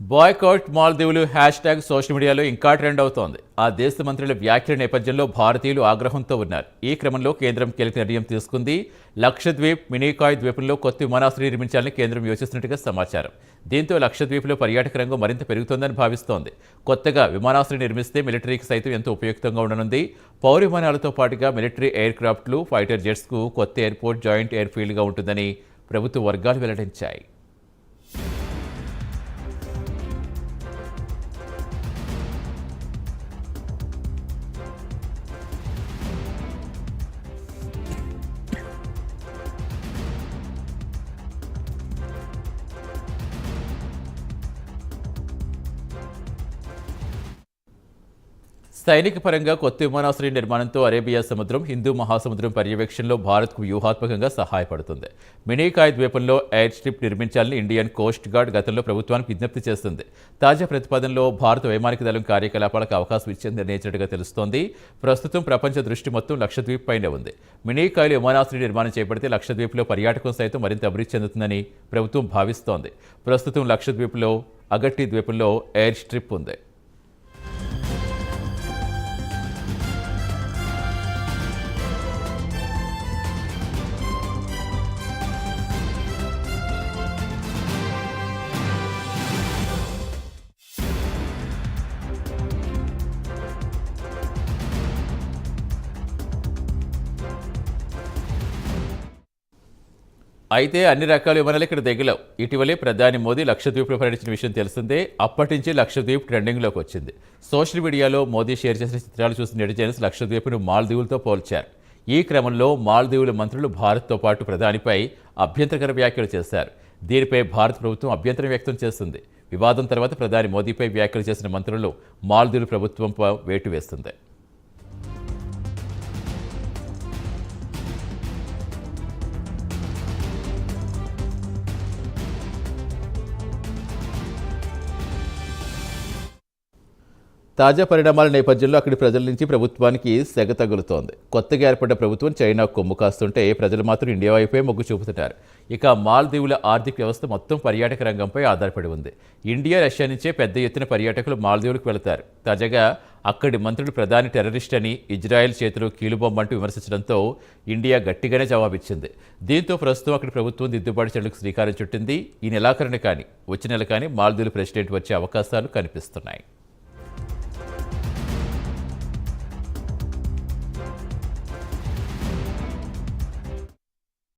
Boycott మాల్దీవులు hash tag social మీడియాలో ఇంకా ట్రెండ్ అవుతోంది. ఆ దేశ మంత్రుల వ్యాఖ్యల నేపథ్యంలో భారతీయులు ఆగ్రహంతో ఉన్నారు. ఈ క్రమంలో కేంద్రం కీలక నిర్ణయం తీసుకుంది. లక్షద్వీప్ మినీకాయ్ ద్వీపంలో కొత్త విమానాశ్రయం నిర్మించాలని కేంద్రం యోచిస్తున్నట్టుగా సమాచారం. దీంతో లక్షద్వీప్లో పర్యాటక రంగం మరింత పెరుగుతోందని భావిస్తోంది. కొత్తగా విమానాశ్రయం నిర్మిస్తే మిలిటరీకి సైతం ఎంతో ఉపయుక్తంగా ఉండనుంది. పౌర విమానాలతో పాటుగా మిలిటరీ ఎయిర్ క్రాఫ్ట్లు ఫైటర్ జెట్స్కు కొత్త ఎయిర్పోర్ట్ జాయింట్ ఎయిర్ఫీల్డ్గా ఉంటుందని ప్రభుత్వ వర్గాలు వెల్లడించాయి. సైనిక పరంగా కొత్త విమానాశ్రయం నిర్మాణంతో అరేబియా సముద్రం హిందూ మహాసముద్రం పర్యవేక్షణలో భారత్కు వ్యూహాత్మకంగా సహాయపడుతుంది. మినీకాయ్ ద్వీపంలో ఎయిర్ స్ట్రిప్ నిర్మించాలని ఇండియన్ కోస్ట్ గార్డ్ గతంలో ప్రభుత్వానికి విజ్ఞప్తి చేస్తుంది. తాజా ప్రతిపాదనలో భారత వైమానిక దళం కార్యకలాపాలకు అవకాశం ఇచ్చేందుకు నిర్ణయించినట్టుగా తెలుస్తోంది. ప్రస్తుతం ప్రపంచ దృష్టి మొత్తం లక్షద్వీప్ పైనే ఉంది. మినీకాయలు విమానాశ్రయం నిర్మాణం చేపడితే లక్షద్వీప్లో పర్యాటకం సైతం మరింత అభివృద్ధి చెందుతుందని ప్రభుత్వం భావిస్తోంది. ప్రస్తుతం లక్షద్వీప్లో అగట్టి ద్వీపంలో ఎయిర్ స్ట్రిప్ ఉంది. అయితే అన్ని రకాల విమానాలు ఇక్కడ దిగలేవు. ఇటీవలే ప్రధాని మోదీ లక్షద్వీప్లో పర్యటించిన విషయం తెలిసిందే అప్పటి నుంచి లక్షద్వీప్ ట్రెండింగ్లోకి వచ్చింది. సోషల్ మీడియాలో మోదీ షేర్ చేసిన చిత్రాలు చూసిన నెటిజన్స్ లక్షద్వీప్ను మాల్దీవులతో పోల్చారు. ఈ క్రమంలో మాల్దీవుల మంత్రులు భారత్తో పాటు ప్రధానిపై అభ్యంతరకర వ్యాఖ్యలు చేశారు. దీనిపై భారత ప్రభుత్వం అభ్యంతరం వ్యక్తం చేస్తుంది. వివాదం తర్వాత ప్రధాని మోదీపై వ్యాఖ్యలు చేసిన మంత్రులు మాల్దీవుల ప్రభుత్వంపై వేటు వేస్తుంది. తాజా పరిణామాల నేపథ్యంలో అక్కడి ప్రజల నుంచి ప్రభుత్వానికి సెగ తగులుతోంది. కొత్తగా ఏర్పడ్డ ప్రభుత్వం చైనా కొమ్ము కాస్తుంటే ప్రజలు మాత్రం ఇండియా వైపే మొగ్గు చూపుతున్నారు. ఇక మాల్దీవుల ఆర్థిక వ్యవస్థ మొత్తం పర్యాటక రంగంపై ఆధారపడి ఉంది. ఇండియా రష్యా నుంచే పెద్ద ఎత్తున పర్యాటకులు మాల్దీవులకు వెళతారు. తాజాగా అక్కడి మంత్రులు ప్రధాని టెర్రరిస్ట్ అని ఇజ్రాయెల్ చేతిలో కీలుబొమ్మంటూ విమర్శించడంతో ఇండియా గట్టిగానే జవాబిచ్చింది. దీంతో ప్రస్తుతం అక్కడి ప్రభుత్వం దిద్దుబాటు చర్యలకు శ్రీకారం చుట్టింది. ఈ నెలాఖరున కానీ వచ్చే నెల కానీ మాల్దీవుల ప్రెసిడెంట్ వచ్చే అవకాశాలు కనిపిస్తున్నాయి.